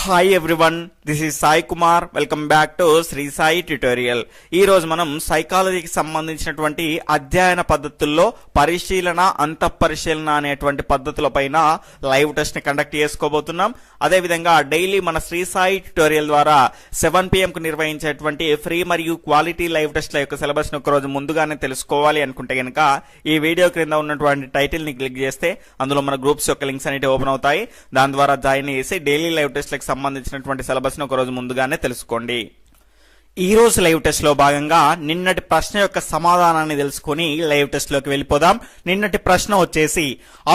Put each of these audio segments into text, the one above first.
Hi everyone this is Sai Kumar welcome back to Shri Sai tutorial ఈ రోజు మనం సైకాలజీకి సంబంధించినటువంటి అధ్యయన పద్ధతుల్లో పరిశీలన అంతఃపరిశీలన అనేటువంటి పద్ధతుల పైన లైవ్ టెస్ట్ని కండక్ట్ చేసుకోబోతున్నాం. అదేవిధంగా డైలీ మన శ్రీ సాయి ట్యుటోరియల్ ద్వారా సెవెన్ పిఎం కు నిర్వహించేటువంటి ఫ్రీ మరియు క్వాలిటీ లైవ్ టెస్ట్ల యొక్క సిలబస్ని ఒక రోజు ముందుగానే తెలుసుకోవాలి అనుకుంటే కనుక ఈ వీడియో క్రింద ఉన్నటువంటి టైటిల్ని క్లిక్ చేస్తే అందులో మన గ్రూప్స్ యొక్క లింక్స్ అనేవి ఓపెన్ అవుతాయి. దాని ద్వారా జాయిన్ చేసి డైలీ లైవ్ టెస్ట్లకు సంబంధించినటువంటి సిలబస్ని ఒక రోజు ముందుగానే తెలుసుకోండి. ఈరోజు లైవ్ టెస్ట్లో భాగంగా నిన్నటి ప్రశ్న యొక్క సమాధానాన్ని తెలుసుకొని లైవ్ టెస్ట్లోకి వెళ్ళిపోదాం. నిన్నటి ప్రశ్న వచ్చేసి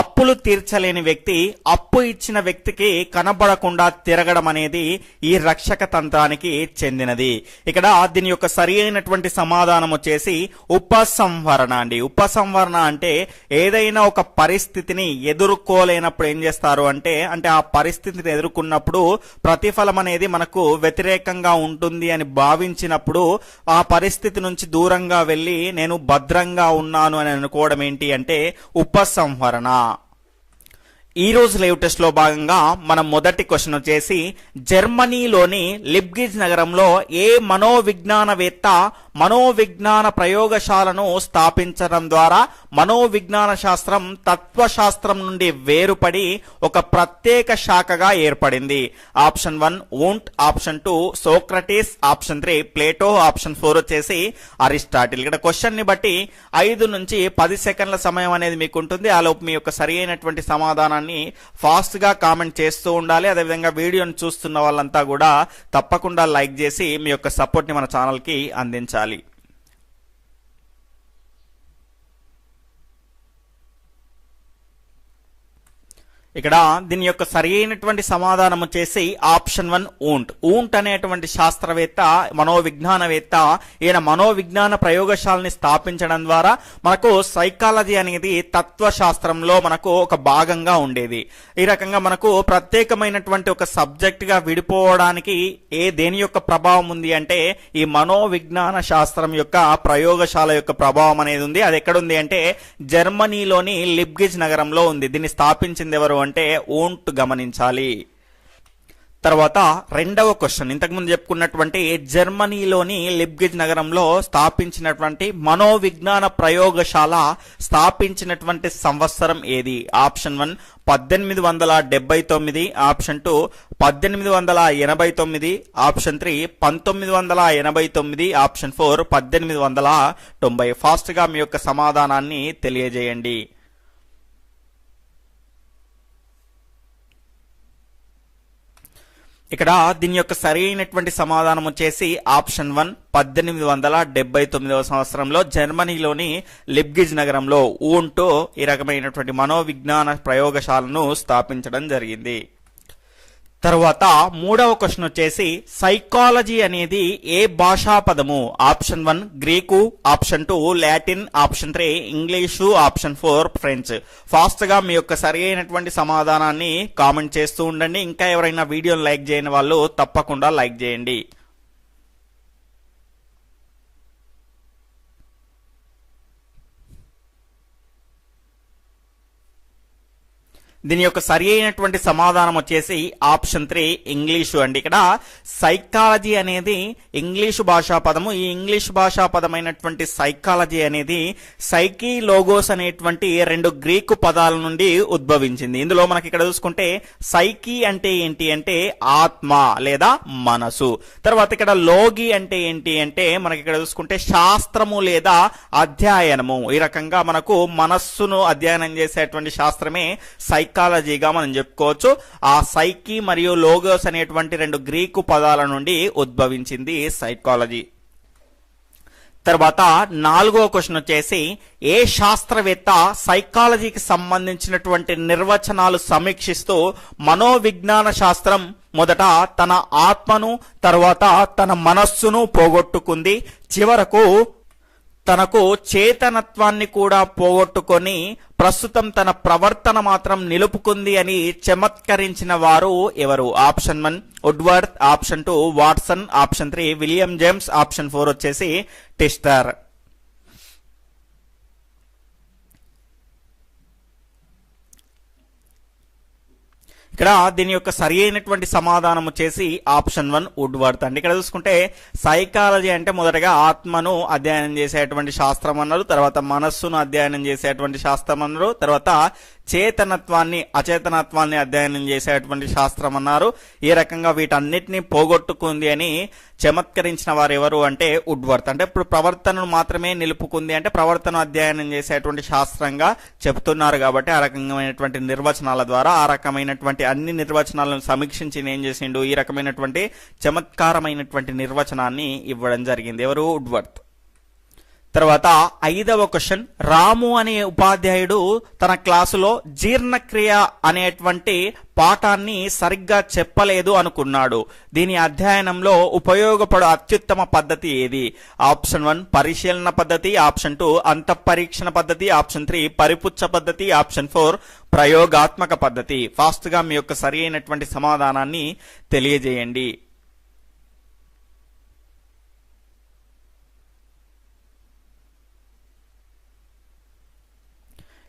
అప్పులు తీర్చలేని వ్యక్తి అప్పు ఇచ్చిన వ్యక్తికి కనబడకుండా తిరగడం అనేది ఈ రక్షక తంత్రానికి చెందినది. ఇక్కడ దీని యొక్క సరి అయినటువంటి సమాధానం వచ్చేసి ఉపసంహరణ అండి. ఉపసంహరణ అంటే ఏదైనా ఒక పరిస్థితిని ఎదుర్కోలేనప్పుడు ఏం చేస్తారు అంటే అంటే ఆ పరిస్థితిని ఎదుర్కొన్నప్పుడు ప్రతిఫలం అనేది మనకు వ్యతిరేకంగా ఉంటుంది అని భావించినప్పుడు ఆ పరిస్థితి నుంచి దూరంగా వెళ్ళి నేను భద్రంగా ఉన్నాను అని అనుకోవడం ఏంటి అంటే ఉపసంహరణ. ఈ రోజు లైవ్ టెస్ట్లో భాగంగా మనం మొదటి క్వశ్చన్ వచ్చేసి జర్మనీలోని లిబ్గిజ్ నగరంలో ఏ మనోవిజ్ఞానవేత్త మనోవిజ్ఞాన ప్రయోగశాలను స్థాపించడం ద్వారా మనోవిజ్ఞాన శాస్త్రం తత్వశాస్త్రం నుండి వేరుపడి ఒక ప్రత్యేక శాఖగా ఏర్పడింది? Option one Wundt option two Socrates option three Plato option four వచ్చేసి అరిస్టాటిల్. ఇక్కడ క్వశ్చన్ని బట్టి ఐదు నుంచి పది సెకండ్ల సమయం అనేది మీకు ఉంటుంది ఆలోపు మీ యొక్క సరి అయినటువంటి సమాధానాన్ని ఫాస్ట్ ఫాస్ట్గా కామెంట్ చేస్తూ ఉండాలి. అదేవిధంగా వీడియోని చూస్తున్న వాళ్ళంతా కూడా తప్పకుండా లైక్ చేసి మీ యొక్క సపోర్ట్ని మన ఛానల్కి అందించాలి. ఇక్కడ దీని యొక్క సరి అయినటువంటి సమాధానం వచ్చేసి ఆప్షన్ వన్ ఊంట్. ఊంట్ అనేటువంటి శాస్త్రవేత్త మనోవిజ్ఞానవేత్త ఈయన మనోవిజ్ఞాన ప్రయోగశాలని స్థాపించడం ద్వారా మనకు సైకాలజీ అనేది తత్వశాస్త్రంలో మనకు ఒక భాగంగా ఉండేది. ఈ రకంగా మనకు ప్రత్యేకమైనటువంటి ఒక సబ్జెక్ట్గా విడిపోవడానికి ఏ దేని యొక్క ప్రభావం ఉంది అంటే ఈ మనోవిజ్ఞాన శాస్త్రం యొక్క ప్రయోగశాల యొక్క ప్రభావం అనేది ఉంది. అది ఎక్కడుంది అంటే జర్మనీలోని లిబ్గిజ్ నగరంలో ఉంది. దీన్ని స్థాపించింది ఎవరు అంటే ఓంట్ గమనించాలి. తర్వాత రెండవ క్వశ్చన్. ఇంతకుముందు చెప్పుకున్నటువంటి జర్మనీలోని లిబ్గిజ్ నగరంలో స్థాపించినటువంటి మనోవిజ్ఞాన ప్రయోగశాల స్థాపించినటువంటి సంవత్సరం ఏది? ఆప్షన్ వన్ పద్దెనిమిది వందల డెబ్బై తొమ్మిది ఆప్షన్ టూ పద్దెనిమిది వందల ఎనభై తొమ్మిది ఆప్షన్ త్రీ పంతొమ్మిది వందల ఎనభై తొమ్మిది ఆప్షన్ ఫోర్ పద్దెనిమిది వందల తొంభై. ఫాస్ట్గా మీ యొక్క సమాధానాన్ని తెలియజేయండి. ఇక్కడ దీని యొక్క సరైనటువంటి సమాధానం వచ్చేసి ఆప్షన్ వన్ పద్దెనిమిది వందల డెబ్బై తొమ్మిదవ సంవత్సరంలో జర్మనీలోని లిబ్గిజ్ నగరంలో ఊంటో ఈ రకమైనటువంటి మనోవిజ్ఞాన ప్రయోగశాలను స్థాపించడం జరిగింది. తర్వాత మూడవ క్వశ్చన్ వచ్చేసి సైకాలజీ అనేది ఏ భాషా పదము? Option one Greek option two Latin option three English option four French. ఫాస్ట్గా మీ యొక్క సరి అయినటువంటి సమాధానాన్ని కామెంట్ చేస్తూ ఉండండి. ఇంకా ఎవరైనా వీడియోని లైక్ చేయని వాళ్ళు తప్పకుండా లైక్ చేయండి. దీని యొక్క సరి అయినటువంటి సమాధానం వచ్చేసి ఆప్షన్ త్రీ ఇంగ్లీషు అండి. ఇక్కడ సైకాలజీ అనేది ఇంగ్లీషు భాషా పదము. ఈ ఇంగ్లీష్ భాషా పదమైనటువంటి సైకాలజీ అనేది సైకీ లోగోస్ అనేటువంటి రెండు గ్రీకు పదాల నుండి ఉద్భవించింది. ఇందులో మనకి ఇక్కడ చూసుకుంటే సైకీ అంటే ఏంటి అంటే ఆత్మ లేదా మనసు. తర్వాత ఇక్కడ లోగి అంటే ఏంటి అంటే మనకి ఇక్కడ చూసుకుంటే శాస్త్రము లేదా అధ్యయనము. ఈ రకంగా మనకు మనస్సును అధ్యయనం చేసేటువంటి శాస్త్రమే సైకాలజీగా మనం చెప్పుకోవచ్చు. ఆ సైకి మరియు లోగోస్ అనేటువంటి రెండు గ్రీకు పదాల నుండి ఉద్భవించింది సైకాలజీ తర్వాత నాలుగో క్వశ్చన్ వచ్చేసి ఏ శాస్త్రవేత్త సైకాలజీకి సంబంధించినటువంటి నిర్వచనాలు సమీక్షిస్తూ మనోవిజ్ఞాన శాస్త్రం మొదట తన ఆత్మను తర్వాత తన మనస్సును పోగొట్టుకుంది. చివరకు తనకు చేతనత్వాన్ని కూడా పోగొట్టుకొని ప్రస్తుతం తన ప్రవర్తన మాత్రం నిలుపుకుంది అని చమత్కరించిన వారు ఎవరు? Option one Woodworth option two Watson option three William James option four వచ్చేసి టిస్టర్. ఇక్కడ దీని యొక్క సరి అయినటువంటి సమాధానం వచ్చేసి ఆప్షన్ వన్ వుడ్ వర్త్ అండి ఇక్కడ చూసుకుంటే సైకాలజీ అంటే మొదటగా ఆత్మను అధ్యయనం చేసేటువంటి శాస్త్రం అన్నారు తర్వాత మనస్సును అధ్యయనం చేసేటువంటి శాస్త్రం అన్నారు తర్వాత చేతనత్వాన్ని అచేతనత్వాన్ని అధ్యయనం చేసేటువంటి శాస్త్రం అన్నారు ఈ రకంగా వీటన్నిటిని పోగొట్టుకుంది అని చమత్కరించిన వారు ఎవరు అంటే ఉడ్వర్త్. అంటే ఇప్పుడు ప్రవర్తనను మాత్రమే నిలుపుకుంది అంటే ప్రవర్తన అధ్యయనం చేసేటువంటి శాస్త్రంగా చెప్తున్నారు కాబట్టి ఆ రకమైనటువంటి నిర్వచనాల ద్వారా ఆ రకమైనటువంటి అన్ని నిర్వచనాలను సమీక్షించి ఏం చేసిండు? ఈ రకమైనటువంటి చమత్కారమైనటువంటి నిర్వచనాన్ని ఇవ్వడం జరిగింది. ఎవరు? ఉడ్వర్త్. తర్వాత ఐదవ క్వశ్చన్ రాము అనే ఉపాధ్యాయుడు తన క్లాసులో జీర్ణక్రియ అనేటువంటి పాఠాన్ని సరిగ్గా చెప్పలేదు అనుకున్నాడు. దీని అధ్యయనంలో ఉపయోగపడు అత్యుత్తమ పద్ధతి ఏది? ఆప్షన్ వన్ పరిశీలన పద్ధతి. ఆప్షన్ టూ అంతఃపరీక్షణ పద్ధతి. ఆప్షన్ త్రీ పరిపుచ్చ పద్ధతి. ఆప్షన్ ఫోర్ ప్రయోగాత్మక పద్ధతి. ఫాస్ట్గా మీ యొక్క సరి అయినటువంటి సమాధానాన్ని తెలియజేయండి.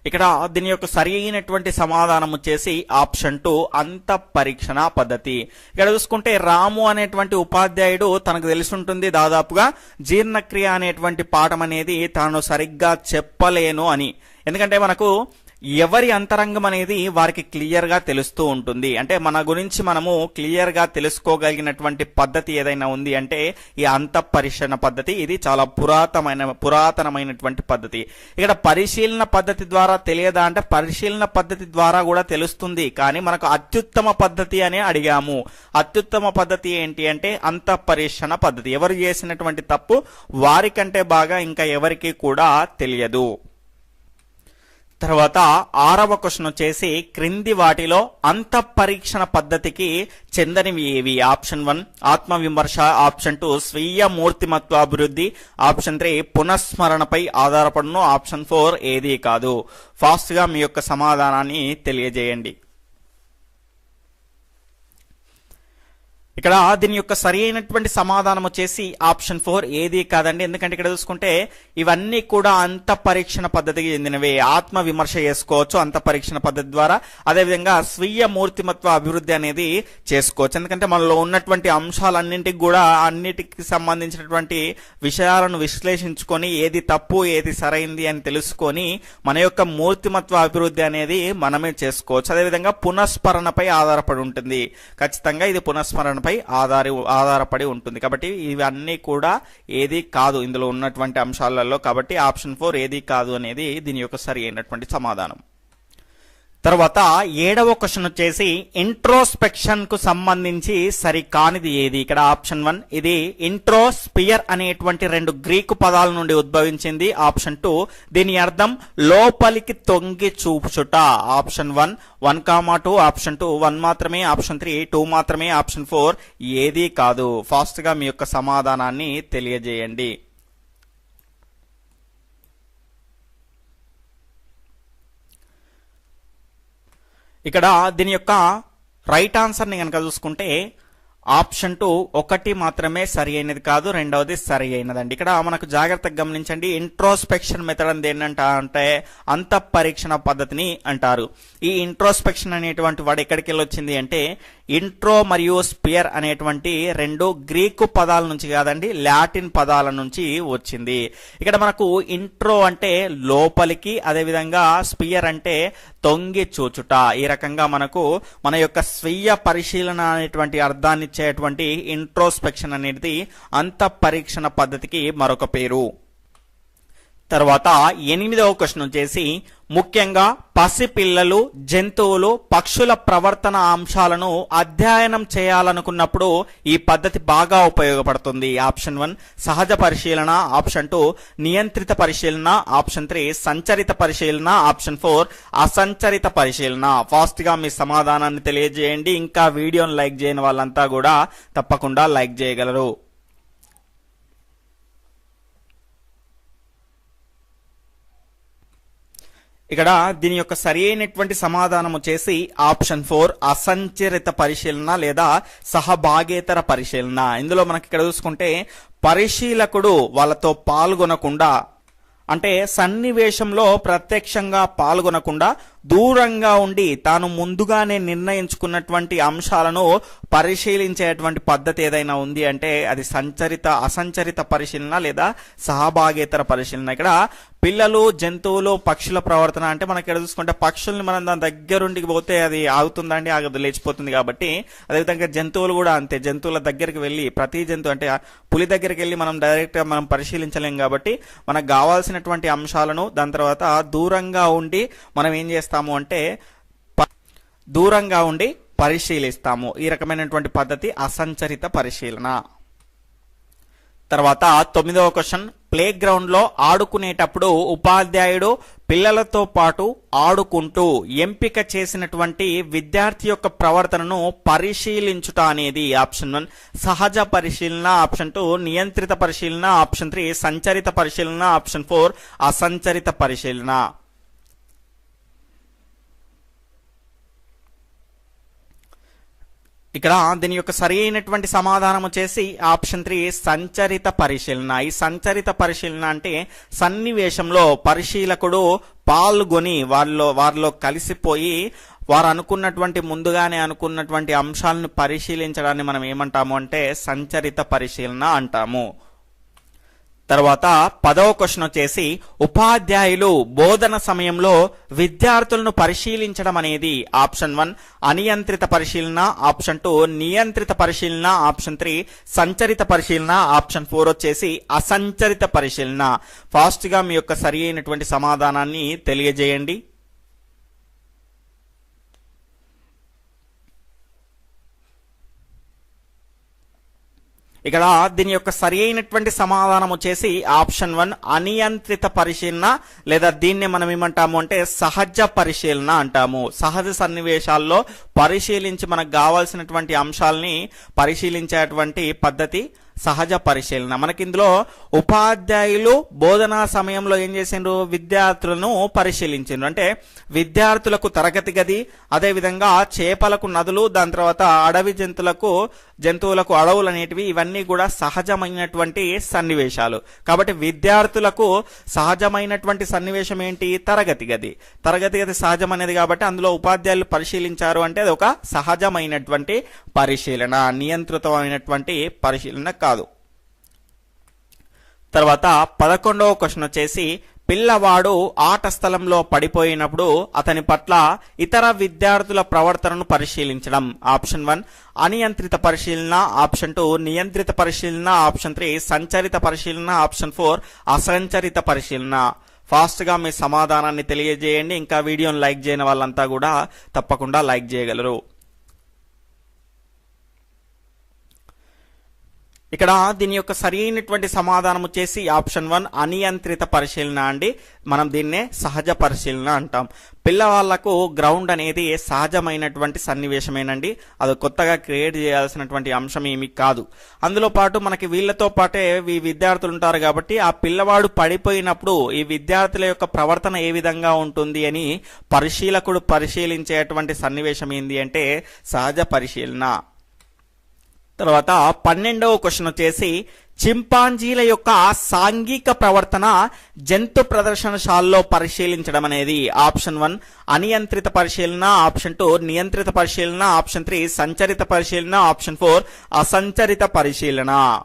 ఇక్కడ దీని యొక్క సరి అయినటువంటి సమాధానం వచ్చేసి ఆప్షన్ టూ అంత పరీక్షణ పద్ధతి. ఇక్కడ చూసుకుంటే రాము అనేటువంటి ఉపాధ్యాయుడు తనకు తెలిసి ఉంటుంది దాదాపుగా జీర్ణక్రియ అనేటువంటి పాఠం అనేది తాను సరిగ్గా చెప్పలేను అని. ఎందుకంటే మనకు ఎవరి అంతరంగం అనేది వారికి క్లియర్గా తెలుస్తూ ఉంటుంది. అంటే మన గురించి మనము క్లియర్గా తెలుసుకోగలిగినటువంటి పద్ధతి ఏదైనా ఉంది అంటే ఈ అంతఃపరిశీలన పద్ధతి. ఇది చాలా పురాతనమైన పురాతనమైనటువంటి పద్ధతి. ఇక్కడ పరిశీలన పద్ధతి ద్వారా తెలియదా అంటే పరిశీలన పద్ధతి ద్వారా కూడా తెలుస్తుంది. కానీ మనకు అత్యుత్తమ పద్ధతి అని అడిగాము. అత్యుత్తమ పద్ధతి ఏంటి అంటే అంతఃపరీక్షణ పద్ధతి. ఎవరు చేసినటువంటి తప్పు వారికంటే బాగా ఇంకా ఎవరికి కూడా తెలియదు. తర్వాత ఆరవ క్వశ్చన్ వచ్చేసి క్రింది వాటిలో అంతఃపరీక్షణ పద్ధతికి చెందనివి ఏవి ఆప్షన్ వన్ ఆత్మవిమర్శ ఆప్షన్ టూ స్వీయ మూర్తిమత్వ అభివృద్ధి. ఆప్షన్ త్రీ పునఃస్మరణపై ఆధారపడును. ఆప్షన్ ఫోర్ ఏది కాదు. ఫాస్ట్గా మీ యొక్క సమాధానాన్ని తెలియజేయండి. ఇక్కడ దీని యొక్క సరి అయినటువంటి సమాధానం వచ్చేసి ఆప్షన్ ఫోర్ ఏది కాదండి. ఎందుకంటే ఇక్కడ చూసుకుంటే ఇవన్నీ కూడా అంత పరీక్షణ పద్ధతికి చెందినవే. ఆత్మ విమర్శ చేసుకోవచ్చు అంత పరీక్షణ పద్ధతి ద్వారా. అదేవిధంగా స్వీయ మూర్తిమత్వ అభివృద్ధి అనేది చేసుకోవచ్చు. ఎందుకంటే మనలో ఉన్నటువంటి అంశాలన్నింటికి కూడా అన్నిటికి సంబంధించినటువంటి విషయాలను విశ్లేషించుకొని ఏది తప్పు ఏది సరైంది అని తెలుసుకొని మన యొక్క మూర్తిమత్వ అభివృద్ధి అనేది మనమే చేసుకోవచ్చు. అదేవిధంగా పునఃస్మరణపై ఆధారపడి ఉంటుంది. ఖచ్చితంగా ఇది పునఃస్మరణ పై ఆధారి ఆధారపడి ఉంటుంది. కాబట్టి ఇవన్నీ కూడా ఏది కాదు. ఇందులో ఉన్నటువంటి అంశాలలో కాబట్టి ఆప్షన్ ఫోర్ ఏది కాదు అనేది దీని యొక్క సరి అయినటువంటి సమాధానం. తర్వాత ఏడవ క్వశ్చన్ వచ్చేసి ఇంట్రోస్పెక్షన్కు సంబంధించి సరికానిది ఏది? ఇక్కడ ఆప్షన్ వన్ ఇది ఇంట్రోస్పియర్ అనేటువంటి రెండు గ్రీకు పదాల నుండి ఉద్భవించింది. ఆప్షన్ టూ దీని అర్థం లోపలికి తొంగి చూపుచుట. Option one one comma two option two one మాత్రమే ఆప్షన్ త్రీ టూ మాత్రమే ఆప్షన్ ఫోర్ ఏది కాదు. ఫాస్ట్గా మీ యొక్క సమాధానాన్ని తెలియజేయండి. ఇక్కడ దీని యొక్క రైట్ ఆన్సర్ని కనుక చూసుకుంటే ఆప్షన్ టూ ఒకటి మాత్రమే సరి అయినది కాదు రెండవది సరి అయినదండి. ఇక్కడ మనకు జాగ్రత్తగా గమనించండి ఇంట్రోస్పెక్షన్ మెథడ్ అనేది ఏంటంట అంటే అంత పరీక్షణ పద్ధతిని అంటారు. ఈ ఇంట్రోస్పెక్షన్ అనేటువంటి వాడు ఎక్కడికి వెళ్ళి వచ్చింది అంటే ఇంట్రో మరియు స్పియర్ అనేటువంటి రెండు గ్రీకు పదాల నుంచి కాదండి లాటిన్ పదాల నుంచి వచ్చింది. ఇక్కడ మనకు ఇంట్రో అంటే లోపలికి అదేవిధంగా స్పియర్ అంటే తొంగి చూచుట. ఈ రకంగా మనకు మన యొక్క స్వీయ పరిశీలన అనేటువంటి అర్థాన్నిచ్చేటువంటి ఇంట్రోస్పెక్షన్ అనేది అంత పరీక్షణ పద్ధతికి మరొక పేరు. తర్వాత ఎనిమిదవ క్వశ్చన్ వచ్చేసి ముఖ్యంగా పసిపిల్లలు జంతువులు పక్షుల ప్రవర్తన అంశాలను అధ్యయనం చేయాలనుకున్నప్పుడు ఈ పద్ధతి బాగా ఉపయోగపడుతుంది. ఆప్షన్ వన్ సహజ పరిశీలన. ఆప్షన్ టూ నియంత్రిత పరిశీలన. ఆప్షన్ త్రీ సంచరిత పరిశీలన. ఆప్షన్ ఫోర్ అసంచరిత పరిశీలన. ఫాస్ట్గా మీ సమాధానాన్ని తెలియజేయండి. ఇంకా వీడియోను లైక్ చేయని వాళ్ళంతా కూడా తప్పకుండా లైక్ చేయగలరు. ఇక్కడ దీని యొక్క సరి అయినటువంటి సమాధానం వచ్చేసి ఆప్షన్ ఫోర్ అసంచరిత పరిశీలన లేదా సహభాగేతర పరిశీలన. ఇందులో మనకి ఇక్కడ చూసుకుంటే పరిశీలకుడు వాళ్ళతో పాల్గొనకుండా అంటే సన్నివేశంలో ప్రత్యక్షంగా పాల్గొనకుండా దూరంగా ఉండి తాను ముందుగానే నిర్ణయించుకున్నటువంటి అంశాలను పరిశీలించేటువంటి పద్ధతి ఏదైనా ఉంది అంటే అది సంచరిత అసంచరిత పరిశీలన లేదా సహభాగేతర పరిశీలన. ఇక్కడ పిల్లలు జంతువులు పక్షుల ప్రవర్తన అంటే మనకి ఎక్కడ చూసుకుంటే పక్షుల్ని మనం దాని దగ్గరుండికి పోతే అది ఆగుతుందండి ఆగదు లేచిపోతుంది కాబట్టి అదేవిధంగా జంతువులు కూడా అంతే. జంతువుల దగ్గరికి వెళ్ళి ప్రతి జంతువు అంటే పులి దగ్గరికి వెళ్ళి మనం డైరెక్ట్గా మనం పరిశీలించలేం కాబట్టి మనకు కావాల్సినటువంటి అంశాలను దాని తర్వాత దూరంగా ఉండి మనం ఏం చేస్తాము అంటే దూరంగా ఉండి పరిశీలిస్తాము. ఈ రకమైనటువంటి పద్ధతి అసంచరిత పరిశీలన. తర్వాత తొమ్మిదవ క్వశ్చన్. ప్లే గ్రౌండ్లో ఆడుకునేటప్పుడు ఉపాధ్యాయుడు పిల్లలతో పాటు ఆడుకుంటూ ఎంపిక చేసినటువంటి విద్యార్థి యొక్క ప్రవర్తనను పరిశీలించుట అనేది ఆప్షన్ వన్. సహజ పరిశీలన ఆప్షన్ టూ నియంత్రిత పరిశీలన ఆప్షన్ త్రీ సంచరిత పరిశీలన ఆప్షన్ ఫోర్ అసంచరిత పరిశీలన. ఇక్కడ దీని యొక్క సరి అయినటువంటి సమాధానం వచ్చేసి ఆప్షన్ త్రీ సంచరిత పరిశీలన. ఈ సంచరిత పరిశీలన అంటే సన్నివేశంలో పరిశీలకుడు పాల్గొని వారిలో వారిలో కలిసిపోయి వారు అనుకున్నటువంటి ముందుగానే అనుకున్నటువంటి అంశాలను పరిశీలించడాన్ని మనం ఏమంటాము అంటే సంచరిత పరిశీలన అంటాము. తర్వాత పదవ క్వశ్చన్ వచ్చేసి ఉపాధ్యాయులు బోధన సమయంలో విద్యార్థులను పరిశీలించడం అనేది ఆప్షన్ వన్. అనియంత్రిత పరిశీలన ఆప్షన్ టూ. నియంత్రిత పరిశీలన ఆప్షన్ త్రీ. సంచరిత పరిశీలన ఆప్షన్ ఫోర్ వచ్చేసి అసంచరిత పరిశీలన. ఫాస్ట్గా మీ యొక్క సరి అయినటువంటి సమాధానాన్ని తెలియజేయండి. ఇక్కడ దీని యొక్క సరి అయినటువంటి సమాధానం వచ్చేసి ఆప్షన్ వన్ అనియంత్రిత పరిశీలన లేదా దీన్ని మనం ఏమంటాము అంటే సహజ పరిశీలన అంటాము. సహజ సన్నివేశాల్లో పరిశీలించి మనకు కావాల్సినటువంటి అంశాలని పరిశీలించేటువంటి పద్ధతి సహజ పరిశీలన. మనకి ఇందులో ఉపాధ్యాయులు బోధనా సమయంలో ఏం చేసిండ్రు? విద్యార్థులను పరిశీలించిండ్రు. అంటే విద్యార్థులకు తరగతి గది అదేవిధంగా చేపలకు నదులు దాని తర్వాత అడవి జంతువులకు జంతువులకు అడవులు అనేటివి ఇవన్నీ కూడా సహజమైనటువంటి సన్నివేశాలు. కాబట్టి విద్యార్థులకు సహజమైనటువంటి సన్నివేశం ఏంటి? తరగతి గది. తరగతి గది సహజమైనది కాబట్టి అందులో ఉపాధ్యాయులు పరిశీలించారు అంటే అది ఒక సహజమైనటువంటి పరిశీలన నియంత్రితమైనటువంటి పరిశీలన కాదు. తర్వాత పదకొండవ క్వశ్చన్ వచ్చేసి పిల్లవాడు ఆట స్థలంలో పడిపోయినప్పుడు అతని పట్ల ఇతర విద్యార్థుల ప్రవర్తనను పరిశీలించడం. ఆప్షన్ వన్ అనియంత్రిత పరిశీలన. ఆప్షన్ టూ నియంత్రిత పరిశీలన. ఆప్షన్ త్రీ సంచరిత పరిశీలన. ఆప్షన్ ఫోర్ అసంచరిత పరిశీలన. ఫాస్ట్గా మీ సమాధానాన్ని తెలియజేయండి. ఇంకా వీడియోని లైక్ చేయని వాళ్ళంతా కూడా తప్పకుండా లైక్ చేయగలరు. ఇక్కడ దీని యొక్క సరైనటువంటి సమాధానం వచ్చేసి ఆప్షన్ వన్ అనియంత్రిత పరిశీలన అండి. మనం దీన్నే సహజ పరిశీలన అంటాం. పిల్లవాళ్ళకు గ్రౌండ్ అనేది సహజమైనటువంటి సన్నివేశమేనండి. అది కొత్తగా క్రియేట్ చేయాల్సినటువంటి అంశం ఏమి కాదు. అందులో పాటు మనకి వీళ్ళతో పాటే ఈ విద్యార్థులు ఉంటారు కాబట్టి ఆ పిల్లవాడు పడిపోయినప్పుడు ఈ విద్యార్థుల యొక్క ప్రవర్తన ఏ విధంగా ఉంటుంది అని పరిశీలకుడు పరిశీలించేటువంటి సన్నివేశం ఏంది అంటే సహజ పరిశీలన. తర్వాత పన్నెండవ క్వశ్చన్ వచ్చేసి చింపాంజీల యొక్క సాంఘిక ప్రవర్తన జంతు ప్రదర్శనశాలలో పరిశీలించడం అనేది. ఆప్షన్ వన్ అనియంత్రిత పరిశీలన. ఆప్షన్ టూ నియంత్రిత పరిశీలన. ఆప్షన్ త్రీ సంచరిత పరిశీలన. ఆప్షన్ ఫోర్ అసంచరిత పరిశీలన.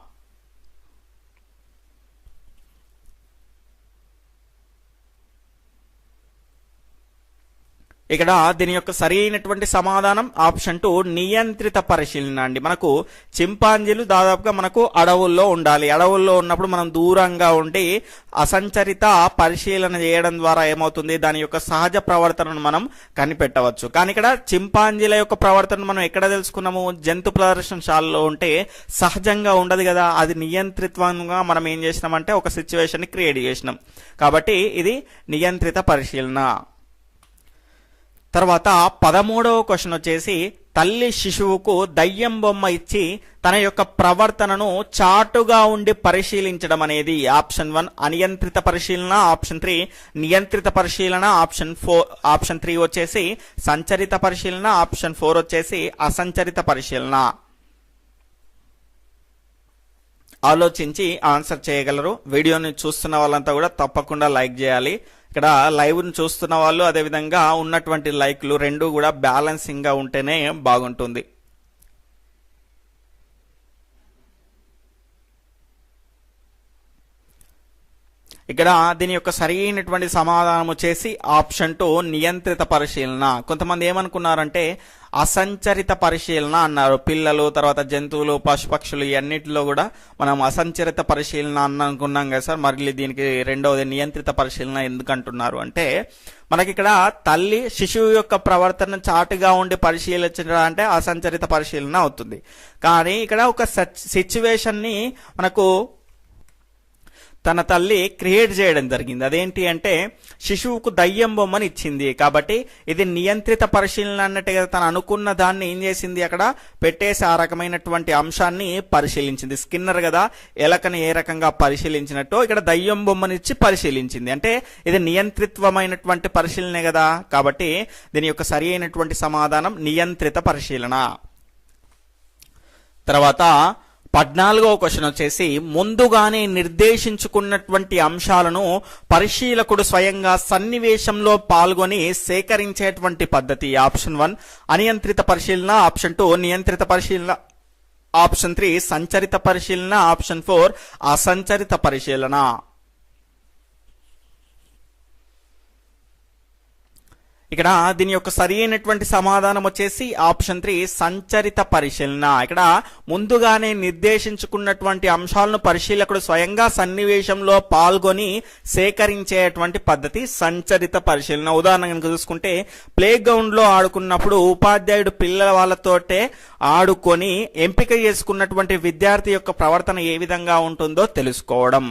ఇక్కడ దీని యొక్క సరైనటువంటి సమాధానం ఆప్షన్ టూ నియంత్రిత పరిశీలన అండి. మనకు చింపాంజీలు దాదాపుగా మనకు అడవుల్లో ఉండాలి. అడవుల్లో ఉన్నప్పుడు మనం దూరంగా ఉండి అసంచరిత పరిశీలన చేయడం ద్వారా ఏమవుతుంది? దాని యొక్క సహజ ప్రవర్తనను మనం కనిపెట్టవచ్చు. కానీ ఇక్కడ చింపాంజీల యొక్క ప్రవర్తన మనం ఎక్కడ తెలుసుకున్నాము? జంతు ప్రదర్శనశాలలో ఉంటే సహజంగా ఉండదు కదా. అది నియంత్రిత్వంగా మనం ఏం చేసినామంటే ఒక సిచ్యువేషన్ క్రియేట్ చేసినాం. కాబట్టి ఇది నియంత్రిత పరిశీలన. తర్వాత పదమూడవ క్వశ్చన్ వచ్చేసి తల్లి శిశువుకు దయ్యం బొమ్మ ఇచ్చి తన యొక్క ప్రవర్తనను చాటుగా ఉండి పరిశీలించడం అనేది ఆప్షన్ వన్. అనియంత్రిత పరిశీలన ఆప్షన్ త్రీ. నియంత్రిత పరిశీలన ఆప్షన్ ఫోర్ ఆప్షన్ త్రీ వచ్చేసి సంచరిత పరిశీలన ఆప్షన్ ఫోర్ వచ్చేసి అసంచరిత పరిశీలన. ఆలోచించి ఆన్సర్ చేయగలరు. వీడియోని చూస్తున్న వాళ్ళంతా కూడా తప్పకుండా లైక్ చేయాలి. ఇక్కడ లైవ్ను చూస్తున్న వాళ్ళు అదేవిధంగా ఉన్నటువంటి లైక్లు రెండు కూడా బ్యాలెన్సింగ్గా ఉంటేనే బాగుంటుంది. ఇక్కడ దీని యొక్క సరైనటువంటి సమాధానం వచ్చేసి ఆప్షన్ టూ నియంత్రిత పరిశీలన. కొంతమంది ఏమనుకున్నారంటే అసంచరిత పరిశీలన అన్నారు. పిల్లలు తర్వాత జంతువులు పశుపక్షులు ఇవన్నిటిలో కూడా మనం అసంచరిత పరిశీలన అని అనుకున్నాం కదా సార్. మరి దీనికి రెండవది నియంత్రిత పరిశీలన ఎందుకంటున్నారు అంటే మనకి ఇక్కడ తల్లి శిశువు యొక్క ప్రవర్తన చాటుగా ఉండి పరిశీలించడం అంటే అసంచరిత పరిశీలన అవుతుంది. కానీ ఇక్కడ ఒక సిచ్యువేషన్ని మనకు తన తల్లి క్రియేట్ చేయడం జరిగింది. అదేంటి అంటే శిశువుకు దయ్యం బొమ్మని ఇచ్చింది. కాబట్టి ఇది నియంత్రిత పరిశీలన అన్నట్టుగా తను అనుకున్న దాన్ని ఏం చేసింది అక్కడ? పెట్టేసి ఆ రకమైనటువంటి అంశాన్ని పరిశీలించింది. స్కిన్నర్ కదా ఎలకని ఏ రకంగా పరిశీలించినట్టు ఇక్కడ దయ్యం బొమ్మనిచ్చి పరిశీలించింది. అంటే ఇది నియంత్రిత్వమైనటువంటి పరిశీలనే కదా. కాబట్టి దీని యొక్క సరి అయినటువంటి సమాధానం నియంత్రిత పరిశీలన. తర్వాత పద్నాలుగవ క్వశ్చన్ వచ్చేసి ముందుగానే నిర్దేశించుకున్నటువంటి అంశాలను పరిశీలకుడు స్వయంగా సన్నివేశంలో పాల్గొని సేకరించేటువంటి పద్ధతి. ఆప్షన్ వన్ అనియంత్రిత పరిశీలన. ఆప్షన్ టూ నియంత్రిత పరిశీలన. ఆప్షన్ త్రీ సంచరిత పరిశీలన. ఆప్షన్ ఫోర్ అసంచరిత పరిశీలన. ఇక్కడ దీని యొక్క సరి అయినటువంటి సమాధానం వచ్చేసి ఆప్షన్ త్రీ సంచరిత పరిశీలన. ఇక్కడ ముందుగానే నిర్దేశించుకున్నటువంటి అంశాలను పరిశీలకుడు స్వయంగా సన్నివేశంలో పాల్గొని సేకరించేటువంటి పద్ధతి సంచరిత పరిశీలన. ఉదాహరణ కనుక చూసుకుంటే ప్లే గ్రౌండ్లో ఆడుకున్నప్పుడు ఉపాధ్యాయుడు పిల్లల వాళ్ళతోటే ఆడుకొని ఎంపిక చేసుకున్నటువంటి విద్యార్థి యొక్క ప్రవర్తన ఏ విధంగా ఉంటుందో తెలుసుకోవడం.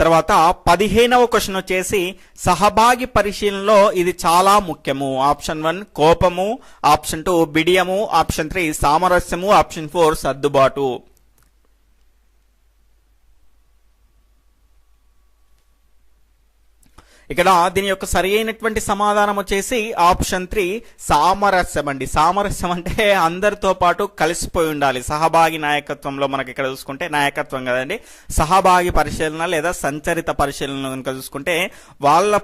తర్వాత పదిహేనవ క్వశ్చన్ వచ్చేసి సహభాగి పరిశీలనలో ఇది చాలా ముఖ్యము. ఆప్షన్ వన్ కోపము. ఆప్షన్ టూ బిడియము. ఆప్షన్ త్రీ సామరస్యము. ఆప్షన్ ఫోర్ సర్దుబాటు. ఇక్కడ దీని యొక్క సరి అయినటువంటి సమాధానం వచ్చేసి ఆప్షన్ త్రీ సామరస్యం అండి. సామరస్యం అంటే అందరితో పాటు కలిసిపోయి ఉండాలి. సహభాగి నాయకత్వంలో మనకి ఇక్కడ చూసుకుంటే నాయకత్వం కదండి. సహభాగి పరిశీలన లేదా సంచరిత పరిశీలన కనుక చూసుకుంటే వాళ్ళ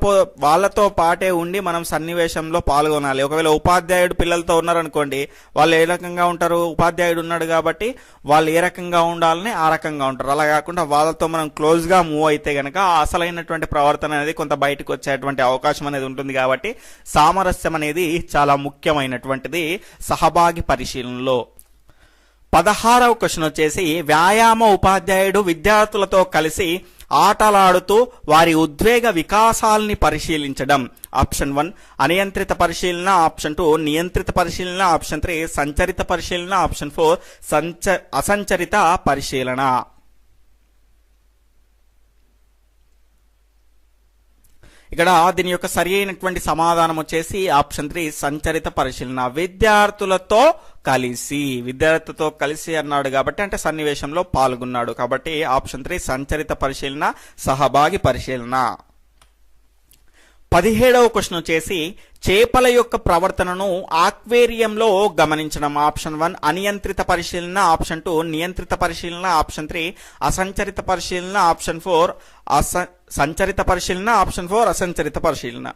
వాళ్ళతో పాటే ఉండి మనం సన్నివేశంలో పాల్గొనాలి. ఒకవేళ ఉపాధ్యాయుడు పిల్లలతో ఉన్నారనుకోండి వాళ్ళు ఏ రకంగా ఉంటారు? ఉపాధ్యాయుడు ఉన్నాడు కాబట్టి వాళ్ళు ఏ రకంగా ఉండాలని ఆ రకంగా ఉంటారు. అలా కాకుండా వాళ్ళతో మనం క్లోజ్గా మూవ్ అయితే కనుక అసలైనటువంటి ప్రవర్తన అనేది కొంత బయట బయటకు వచ్చేటువంటి అవకాశం అనేది ఉంటుంది కాబట్టి సామరస్యం అనేది చాలా ముఖ్యమైనటువంటిది సహభాగి పరిశీలనలో. పదహారవ క్వశ్చన్ వచ్చేసి వ్యాయామ ఉపాధ్యాయుడు విద్యార్థులతో కలిసి ఆటలాడుతూ వారి ఉద్వేగ వికాసాల్ని పరిశీలించడం. ఆప్షన్ వన్ అనియంత్రిత పరిశీలన. ఆప్షన్ టూ నియంత్రిత పరిశీలన. ఆప్షన్ త్రీ సంచరిత పరిశీలన. ఆప్షన్ ఫోర్ సంచ అసంచరిత పరిశీలన. ఇక్కడ దీని యొక్క సరి అయినటువంటి సమాధానం వచ్చేసి ఆప్షన్ త్రీ సంచరిత పరిశీలన. విద్యార్థులతో కలిసి విద్యార్థితో కలిసి అన్నాడు కాబట్టి అంటే సన్నివేశంలో పాల్గొన్నాడు కాబట్టి ఆప్షన్ త్రీ సంచరిత పరిశీలన సహభాగి పరిశీలన. పదిహేడవ క్వశ్చన్ వచ్చేసి చేపల యొక్క ప్రవర్తనను ఆక్వేరియంలో గమనించడం ఆప్షన్ వన్ అనియంత్రిత పరిశీలన ఆప్షన్ టూ నియంత్రిత పరిశీలన ఆప్షన్ త్రీ అసంచరిత పరిశీలన ఆప్షన్ ఫోర్ అస సంచరిత పరిశీలన ఆప్షన్ ఫోర్ అసంచరిత పరిశీలన.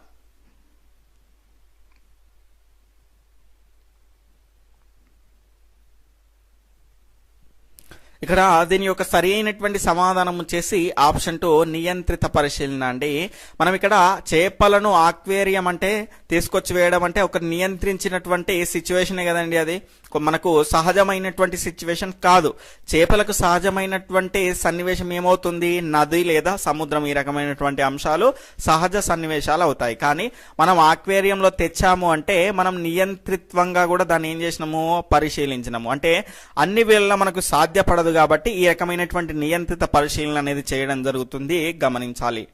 ఇక్కడ దీని యొక్క సరి అయినటువంటి సమాధానం వచ్చేసి ఆప్షన్ టూ నియంత్రిత పరిశీలన అండి. మనం ఇక్కడ చేపలను ఆక్వేరియం అంటే తీసుకొచ్చి వేయడం అంటే ఒక నియంత్రించినటువంటి సిచ్యువేషనే కదండి అది? మనకు సహజమైనటువంటి సిచ్యువేషన్ కాదు. చేపలకు సహజమైనటువంటి సన్నివేశం ఏమవుతుంది? నది లేదా సముద్రం ఈ రకమైనటువంటి అంశాలు సహజ సన్నివేశాలు అవుతాయి. కానీ మనం ఆక్వేరియంలో తెచ్చాము అంటే మనం నియంత్రిత్వంగా కూడా దాన్ని ఏం చేసినాము? పరిశీలించినాము. అంటే అన్ని వేళ మనకు సాధ్యపడదు కాబట్టి ఈ రకమైనటువంటి నియంత్రిత పరిశీలన అనేది చేయడం జరుగుతుంది. గమనించాలి.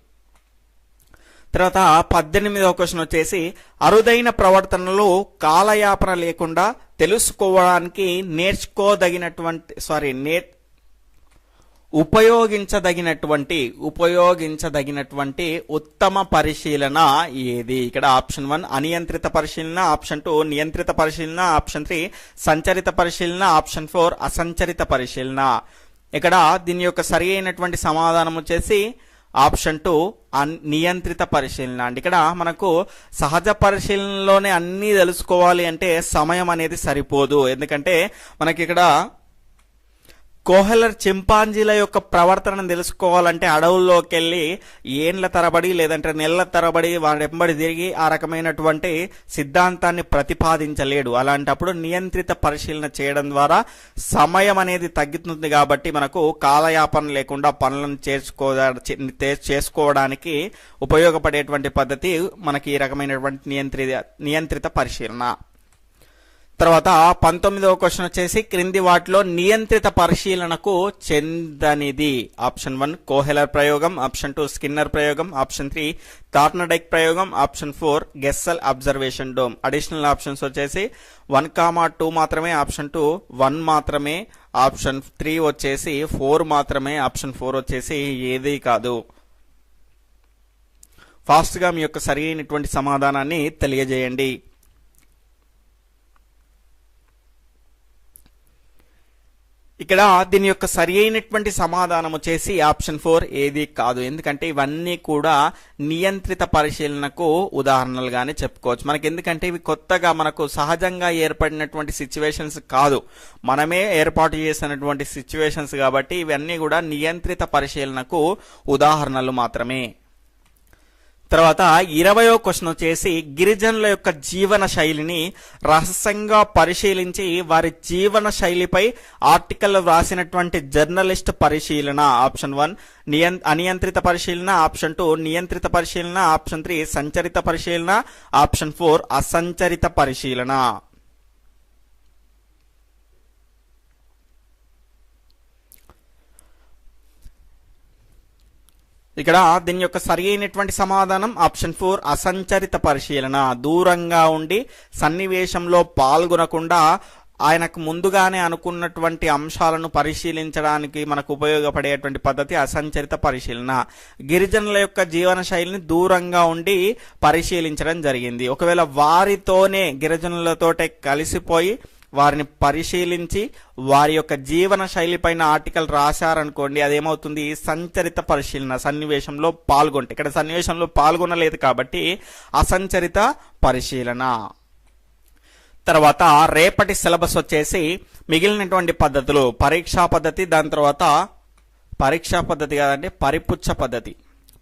తర్వాత పద్దెనిమిదవ క్వశ్చన్ వచ్చేసి అరుదైన ప్రవర్తనలో కాలయాపన లేకుండా తెలుసుకోవడానికి నేర్చుకోదగినటువంటి సారీ నే ఉపయోగించదగినటువంటి ఉపయోగించదగినటువంటి ఉత్తమ పరిశీలన ఏది? ఇక్కడ ఆప్షన్ వన్ అనియంత్రిత పరిశీలన ఆప్షన్ టూ నియంత్రిత పరిశీలన ఆప్షన్ త్రీ సంచరిత పరిశీలన ఆప్షన్ ఫోర్ అసంచరిత పరిశీలన. ఇక్కడ దీని యొక్క సరి అయినటువంటి సమాధానం వచ్చేసి ఆప్షన్ టూ నియంత్రిత పరిశీలన. అండి ఇక్కడ మనకు సహజ పరిశీలనలోనే అన్నీ తెలుసుకోవాలి అంటే సమయం అనేది సరిపోదు. ఎందుకంటే మనకి ఇక్కడ కోహెలర్ చింపాంజీల యొక్క ప్రవర్తనను తెలుసుకోవాలంటే అడవుల్లోకి వెళ్ళి ఏండ్ల తరబడి లేదంటే నెలల తరబడి వాడెంబడి తిరిగి ఆ రకమైనటువంటి సిద్ధాంతాన్ని ప్రతిపాదించలేడు. అలాంటప్పుడు నియంత్రిత పరిశీలన చేయడం ద్వారా సమయం అనేది తగ్గుతుంది కాబట్టి మనకు కాలయాపన లేకుండా పనులను చేర్చుకో చేసుకోవడానికి ఉపయోగపడేటువంటి పద్ధతి మనకి ఈ రకమైనటువంటి నియంత్రిత నియంత్రిత పరిశీలన. తర్వాత పంతొమ్మిదవ క్వశ్చన్ వచ్చేసి క్రింది వాటిలో నియంత్రిత పరిశీలనకు చెందనిది. ఆప్షన్ వన్ కోహెలర్ ప్రయోగం. ఆప్షన్ టూ స్కిన్నర్ ప్రయోగం. ఆప్షన్ త్రీ టార్నడైక్ ప్రయోగం. Option four Gesell observation dome additional options వచ్చేసి వన్ కామా టూ మాత్రమే ఆప్షన్ టూ వన్ మాత్రమే ఆప్షన్ త్రీ వచ్చేసి ఫోర్ మాత్రమే ఆప్షన్ ఫోర్ వచ్చేసి ఏది కాదు. ఫాస్ట్గా మీ యొక్క సరైనటువంటి సమాధానాన్ని తెలియజేయండి. ఇక్కడ దీని యొక్క సరి అయినటువంటి సమాధానం వచ్చేసి ఆప్షన్ ఫోర్ ఏది కాదు. ఎందుకంటే ఇవన్నీ కూడా నియంత్రిత పరిశీలనకు ఉదాహరణలుగానే చెప్పుకోవచ్చు. మనకి ఎందుకంటే ఇవి కొత్తగా మనకు సహజంగా ఏర్పడినటువంటి సిచ్యువేషన్స్ కాదు. మనమే ఏర్పాటు చేసినటువంటి సిచ్యువేషన్స్ కాబట్టి ఇవన్నీ కూడా నియంత్రిత పరిశీలనకు ఉదాహరణలు మాత్రమే. తర్వాత ఇరవయో క్వశ్చన్ వచ్చేసి గిరిజనుల యొక్క జీవన శైలిని రహస్యంగా పరిశీలించి వారి జీవన శైలిపై ఆర్టికల్ వ్రాసినటువంటి జర్నలిస్ట్ పరిశీలన ఆప్షన్ వన్. నియం అనియంత్రిత పరిశీలన ఆప్షన్ టూ. నియంత్రిత పరిశీలన ఆప్షన్ త్రీ. సంచరిత పరిశీలన ఆప్షన్ ఫోర్. అసంచరిత పరిశీలన. ఇక్కడ దీని యొక్క సరి అయినటువంటి సమాధానం ఆప్షన్ ఫోర్ అసంచరిత పరిశీలన. దూరంగా ఉండి సన్నివేశంలో పాల్గొనకుండా ఆయనకు ముందుగానే అనుకున్నటువంటి అంశాలను పరిశీలించడానికి మనకు ఉపయోగపడేటువంటి పద్ధతి అసంచరిత పరిశీలన. గిరిజనుల యొక్క జీవన శైలిని దూరంగా ఉండి పరిశీలించడం జరిగింది. ఒకవేళ వారితోనే గిరిజనులతోటే కలిసిపోయి వారిని పరిశీలించి వారి యొక్క జీవన శైలిపైన ఆర్టికల్ రాశారనుకోండి అదేమవుతుంది? సంచరిత పరిశీలన సన్నివేశంలో పాల్గొంటే ఇక్కడ సన్నివేశంలో పాల్గొనలేదు కాబట్టి అసంచరిత పరిశీలన. తర్వాత రేపటి సిలబస్ వచ్చేసి మిగిలినటువంటి పద్ధతులు పరీక్షా పద్ధతి దాని తర్వాత పరీక్షా పద్ధతి కాదండి పరిపుచ్చ పద్ధతి.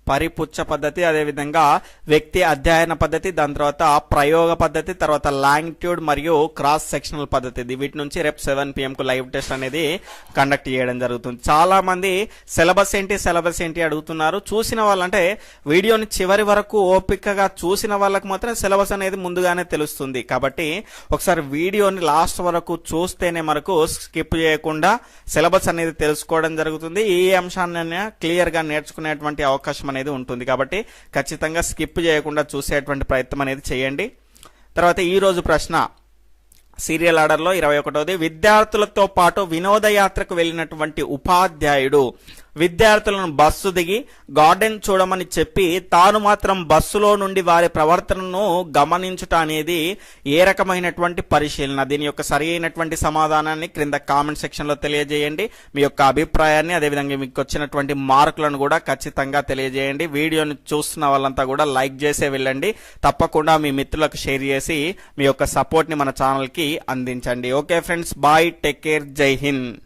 పరిపుచ్చ పద్ధతి అదేవిధంగా వ్యక్తి అధ్యయన పద్ధతి దాని తర్వాత ప్రయోగ పద్ధతి తర్వాత లాంగ్ట్యూడ్ మరియు క్రాస్ సెక్షనల్ పద్ధతి. వీటి నుంచి రేపు సెవెన్ పిఎంకు లైవ్ టెస్ట్ అనేది కండక్ట్ చేయడం జరుగుతుంది. చాలా మంది సిలబస్ ఏంటి సిలబస్ ఏంటి అడుగుతున్నారు. చూసిన వాళ్ళంటే వీడియోని చివరి వరకు ఓపికగా చూసిన వాళ్ళకి మాత్రం సిలబస్ అనేది ముందుగానే తెలుస్తుంది. కాబట్టి ఒకసారి వీడియోని లాస్ట్ వరకు చూస్తేనే మనకు స్కిప్ చేయకుండా సిలబస్ అనేది తెలుసుకోవడం జరుగుతుంది. ఈ అంశాన్ని క్లియర్గా నేర్చుకునేటువంటి అవకాశం అనేది ఉంటుంది. కాబట్టి ఖచ్చితంగా స్కిప్ చేయకుండా చూసేటువంటి ప్రయత్నం అనేది చేయండి. తర్వాత ఈ రోజు ప్రశ్న. సీరియల్ ఆర్డర్లో ఇరవై ఒకటోది. విద్యార్థులతో పాటు వినోదయాత్రకు వెళ్ళినటువంటి ఉపాధ్యాయుడు విద్యార్థులను బస్సు దిగి గార్డెన్ చూడమని చెప్పి తాను మాత్రం బస్సులో నుండి వారి ప్రవర్తనను గమనించుట అనేది ఏ రకమైనటువంటి పరిశీలన? దీని యొక్క సరి అయినటువంటి సమాధానాన్ని క్రింద కామెంట్ సెక్షన్లో తెలియజేయండి. మీ యొక్క అభిప్రాయాన్ని అదేవిధంగా మీకు వచ్చినటువంటి మార్కులను కూడా ఖచ్చితంగా తెలియజేయండి. వీడియోని చూస్తున్న వాళ్ళంతా కూడా లైక్ చేసే వెళ్ళండి. తప్పకుండా మీ మిత్రులకు షేర్ చేసి మీ యొక్క సపోర్ట్ని మన ఛానల్కి అందించండి. Okay friends bye take care Jai Hind.